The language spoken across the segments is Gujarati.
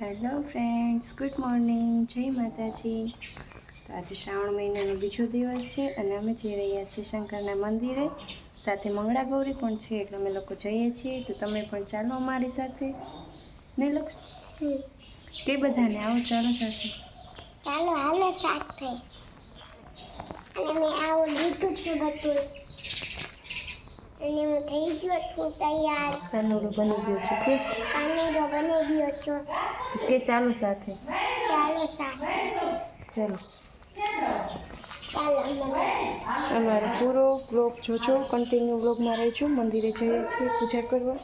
હેલો ફ્રેન્ડ્સ ગુડ મોર્નિંગ જય માતાજી. તો આજે શ્રાવણ મહિનાનો બીજો દિવસ છે અને અમે જઈ રહ્યા છીએ શંકરના મંદિરે. સાથે મંગળા ગૌરી પણ છે એટલે અમે લોકો જઈએ છીએ. તો તમે પણ ચાલો અમારી સાથે. ને લક્ષ્મી તે બધાને આવો ચાલો સાથે. ચાલો હાલો સાથે. અને મેં આવું લીધું છે બધું. અને હું થઈ ગયો છું તૈયાર. કાનુડો બની ગયો છે કે કાનેડો બની ગયો છું. કે ચાલો સાથે? ચાલો સાથે. ચાલો. અમારો. પૂરો બ્લોગ જોજો. કન્ટિન્યુ બ્લોગમાં રહેજો. મંદિરે જઈએ છીએ પૂજા કરવા.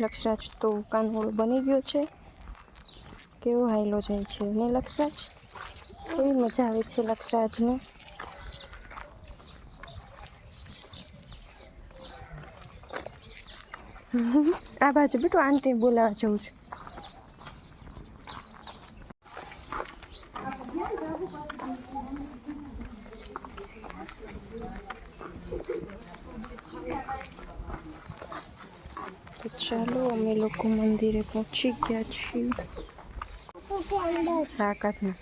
લક્ષરાજ તો કાનોળો બની ગયો છે. કેવો હાયલો જાય છે ને લક્ષરાજ? મજા આવે છે લક્ષરાજને. આ બાજુ બેટું આંટી બોલાવા જવું છું. ચાલો, અમે લોકો મંદિરે પહોંચી ગયા છીએ. સાકાતમાં.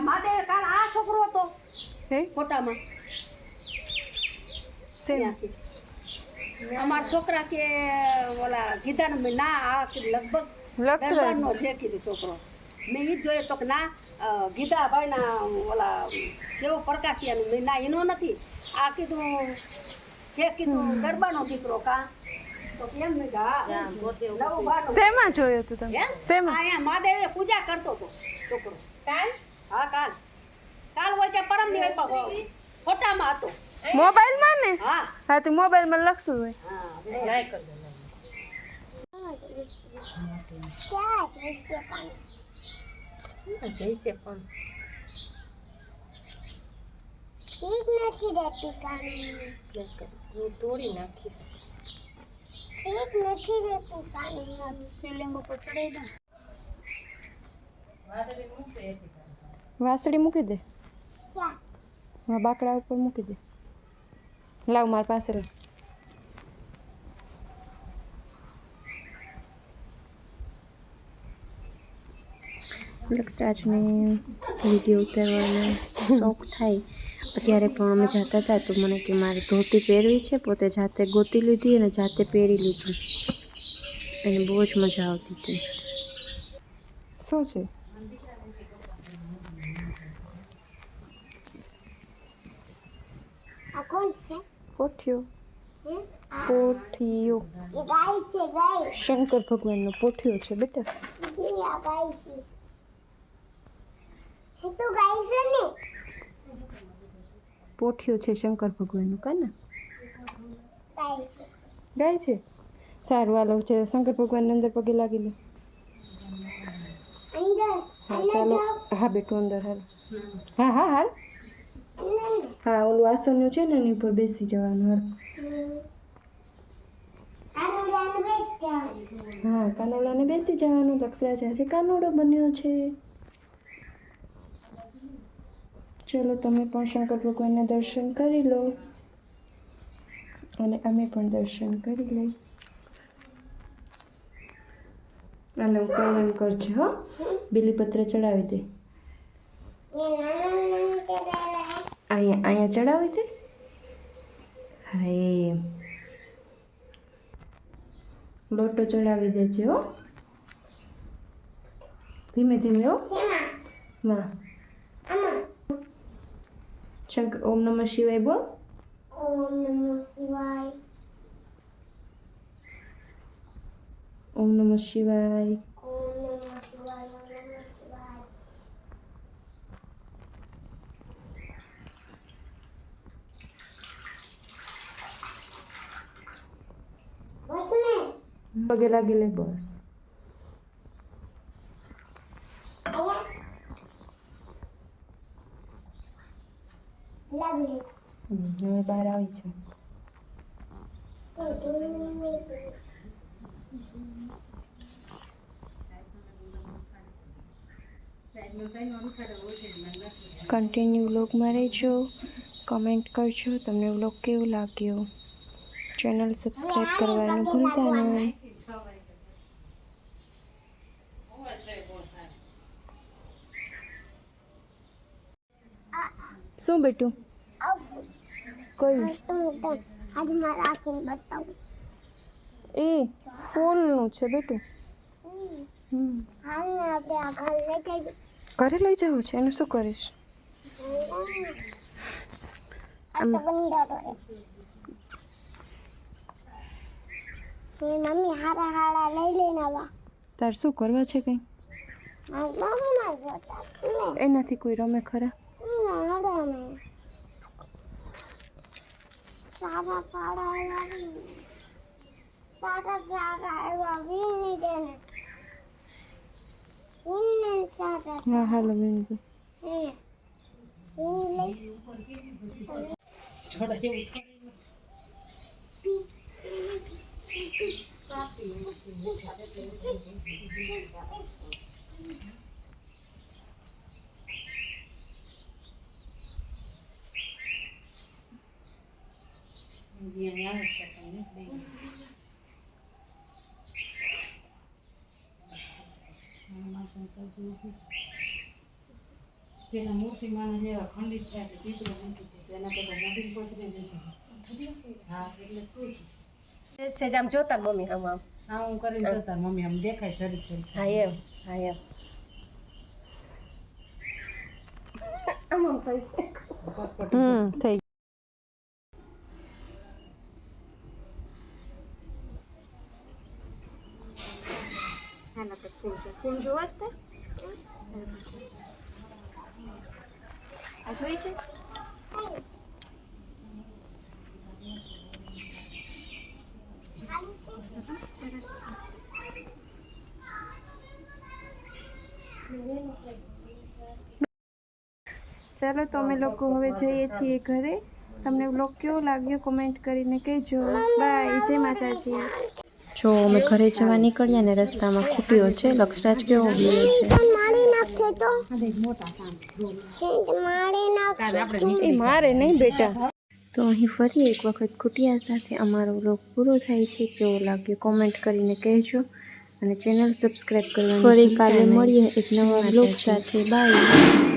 માટે કાલ આ છોકરો હતો હે? ફોટામાં અમારા છોકરા કે ઓલા કીધા ના આ લગભગ દરબારનો છે કીધું છોકરો. મેં ઈ જ જોયો તો કે ના અ, ગીધાભાઈ ના ઓલા કેવો પ્રકાશિયાનું મેં ના એનો નથી. આ કીધું છે કીધું ગરબાનો દીકરો કા. શેમાં જોયો તું તમે? શેમાં? આ અહીંયા મહાદેવે પૂજા કરતો હતો છોકરો. કાલ? હા કાલ. કાલ હોય કે પરમ દિવસ ફોટામાં હતો. મોબાઈલમાં ને? હા. હા તો મોબાઈલમાં લખશું હોય છે પણ? ઠીક નથી રહેતું સાનું હું તોડી નાખીશ ઠીક નથી રહેતું સાનું શિવલિંગ ઉપર ચડાવી દે વાસળી મૂકી દે ક્યાં હા બાકડા ઉપર મૂકી દે લાવ મારી પાસે લાવ લક્ષરાજને વિડીયો ઉતારવાનો શોખ થાય. અત્યારે પણ અમે જતા હતા તો મને કે મારે ધોતી પહેરવી છે પોતે જાતે ગોતી લીધી અને જાતે પહેરી લીધી. અને બહુ જ મજા આવતી હતી. શું છે? છે? પોઠિયો. શંકર ભગવાનનો પોઠિયો છે બેટા. ગાય છે ને. પોઠિયો છે શંકર ભગવાનનું કાના ગાય છે. ગાય છે? સારું હાલો છે શંકર ભગવાનની અંદર પગે લાગી લે. હા ચાલો. હા બેટું અંદર હાલ. હા હા હાલ. હા ઓલું આસનનું છે ને એની ઉપર બેસી જવાનું હાલ. હા કાનોડાને બેસી જવાનું લક્ષરાજ આજે કાનોડો બન્યો છે. ચલો તમે પણ શંકર ભગવાનના દર્શન કરી લો. અને અમે પણ દર્શન કરી લઈ અને એમ કરજે હો. બીલીપત્ર ચડાવી દે. અહીંયા અહીંયા ચડાવી દે. હા એમ લોટો ચડાવી દેજે હો. ધીમે ધીમે હો. માં શંકર ઓમ નમઃ શિવાય બોલ ઓમ નમઃ શિવાય ઓમ નમઃ શિવાય પગે લાગી બસ અહીંયા લાગી હમ, હવે બહાર આવી છે. કન્ટિન્યુ વ્લોગમાં રહેજો. કમેન્ટ કરજો. તમને વ્લોગ કેવો લાગ્યો? ચેનલ સબસ્ક્રાઈબ કરવાનું ભૂલતા નહીં. શું બેટું? તો આજે મારે રાખીને બતાવું એ ફૂલનું છે બેટું. હાલ ને આપણે આ ઘર લઈ જઈએ ઘરે લઈ જવું છે એનું શું કરીશ? મમ્મી હારા હારા લઈ લઈને આવા તાર શું કરવા છે કંઈ એનાથી કોઈ રમે ખરા? હારા ને સારા સારા એવા સારા સારા એવા વીણી દે ને વીણીને સારા હા હાલો બેન está también. લઈ તેના મૂર્તિમાના જેવા ખંડિત થયા છે ચિત્રો મૂકી છે તેના બધા મોઢી પથરી દીધી હા એટલે શું છે છે આમ જોતા મમ્મી આમ આમ હા હું કરીને જોતા મમ્મી આમ દેખાય જરીક જરીક હા એમ હા એમ આમ આમ. પટપટ હમ થઈ ફૂલ જોવા જ આ જોઈ છે ચાલો તો અમે લોકો હવે જઈએ છીએ ઘરે તમને બ્લોગ કેવો લાગ્યો કોમેન્ટ કરીને કહેજો બાય જય માતાજી જો અમે ઘરે જવા નીકળ્યા ને રસ્તામાં ખૂટ્યો છે લક્ષરાજ કેવો બીવે છે. મારે નહીં બેટા. તો અહીં ફરી એક વખત ખૂટ્યા સાથે અમારો વ્લોગ પૂરો થાય છે કેવો લાગ્યો કોમેન્ટ કરીને કહેજો અને ચેનલ સબસ્ક્રાઈબ કરવાનું ફરી કાલે મળીએ એક નવા વ્લોગ સાથે. બાય.